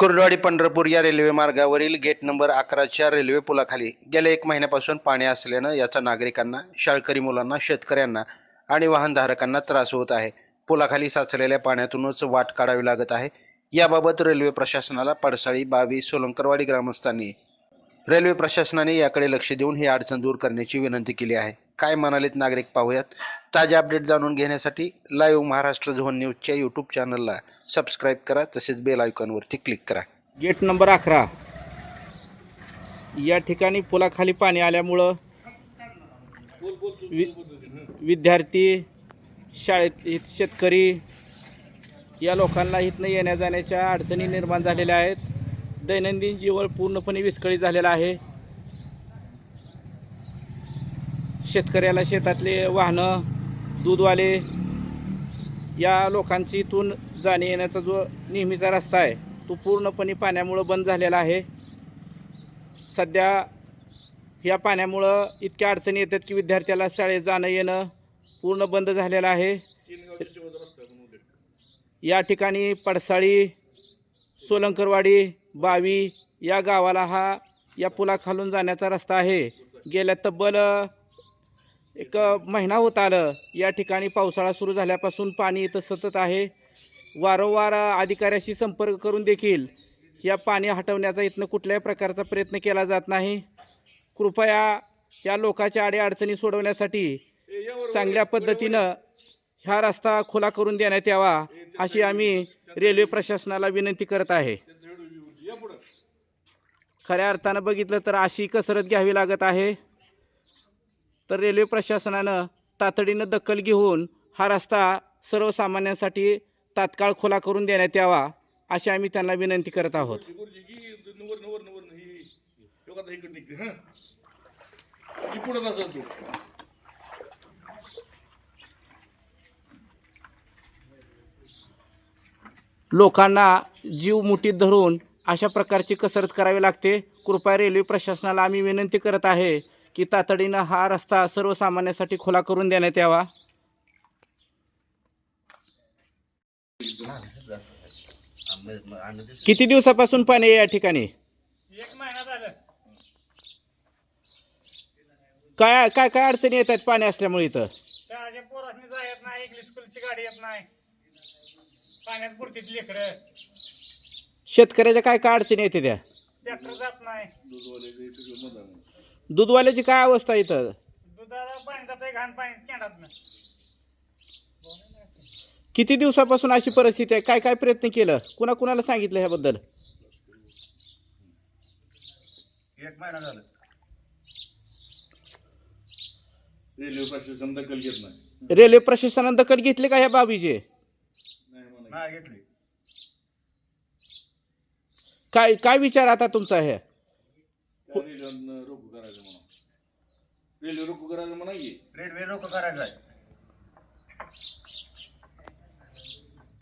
कुर्डवाडी पंढरपूर या रेल्वे मार्गावरील gate number अकराच्या रेल्वे पुलाखाली गेल्या एक महिन्यापासून पाणी असल्यानं याचा नागरिकांना शाळकरी मुलांना शेतकऱ्यांना आणि वाहनधारकांना त्रास होत आहे. पुलाखाली साचलेल्या पाण्यातूनच वाट काढावी लागत आहे. याबाबत रेल्वे प्रशासनाला पडसाळी बावी सोलंकरवाडी ग्रामस्थांनी रेल्वे प्रशासनाने याकडे लक्ष देऊन ही अडचण दूर करण्याची विनंती केली आहे. काय म्हणालेत नागरिक पाहूयात. ताजे अपडेट जाणून घेण्यासाठी लाईव्ह महाराष्ट्र झोन न्यूजच्या यूट्यूब चॅनलला सबस्क्राईब करा तसेच बेल आयकॉनवरती क्लिक करा. गेट नंबर अकरा. या ठिकाणी पुलाखाली पाणी आल्यामुळं वि विद्यार्थी शाळेत शेतकरी या लोकांना इथनं येण्या जाण्याच्या अडचणी निर्माण झालेल्या आहेत. दैनंदिन जीवन पूर्णपणे विस्कळीत झालेलं आहे. शेतकऱ्याला शेतातले वाहनं दूधवाले या लोकांची इथून जाणे येण्याचा जो नेहमीचा रस्ता आहे तो पूर्णपणे पाण्यामुळं बंद झालेला आहे. सध्या या पाण्यामुळं इतक्या अडचणी येतात की विद्यार्थ्याला शाळेत जाणं येणं पूर्ण बंद झालेलं आहे. या ठिकाणी पडसाळी सोलंकरवाडी बावी या गावाला हा या पुलाखालून जाण्याचा रस्ता आहे. गेल्या तब्बल एक महिना होत आलं. या ठिकाणी पावसाळा सुरू झाल्यापासून पाणी इथं सतत आहे. वारंवार अधिकाऱ्याशी संपर्क करून देखील या पाणी हटवण्याचा इथनं कुठल्याही प्रकारचा प्रयत्न केला जात नाही. कृपया या लोकांच्या अडीअडचणी सोडवण्यासाठी चांगल्या पद्धतीनं हा रस्ता खुला करून देण्यात यावा अशी आम्ही रेल्वे प्रशासनाला विनंती करत आहे. खऱ्या अर्थानं बघितलं तर अशी कसरत घ्यावी लागत आहे. तर रेल्वे प्रशासनानं तातडीनं दखल घेऊन हा रस्ता सर्वसामान्यांसाठी तात्काळ खुला करून देण्यात यावा अशी आम्ही त्यांना विनंती करत आहोत. लोकांना जीव मुठीत धरून अशा प्रकारची कसरत करावी लागते कृपया रेल्वे प्रशासनाला आम्ही विनंती करत आहे. की तातडीनं हा रस्ता सर्वसामान्यांसाठी खुला करून देण्यात यावा. किती दिवसापासून पाणी आहे या ठिकाणी? काय काय काय अडचणी येत आहेत पाणी असल्यामुळे इथं? शेतकऱ्याच्या काय काय अडचणी येते त्या? दूधवाल्याची काय अवस्था आहे इथं? दुधाला पाणी जातंय घाण पाणी केंडात किती दिवसापासून अशी परिस्थिती आहे? काय काय प्रयत्न केलं? कुणा कुणाला सांगितलं ह्याबद्दल? रेल्वे प्रशासन दखल घेत नाही. रेल्वे प्रशासनानं दखल घेतली का ह्या बाबीचे? नाही काय काय विचार आता तुमचा आहे? त्या रेल्वे रोखू करायचं म्हणा रेल्वे रोखू करायचं म्हणा की रेल्वे लोक करायचं आहे.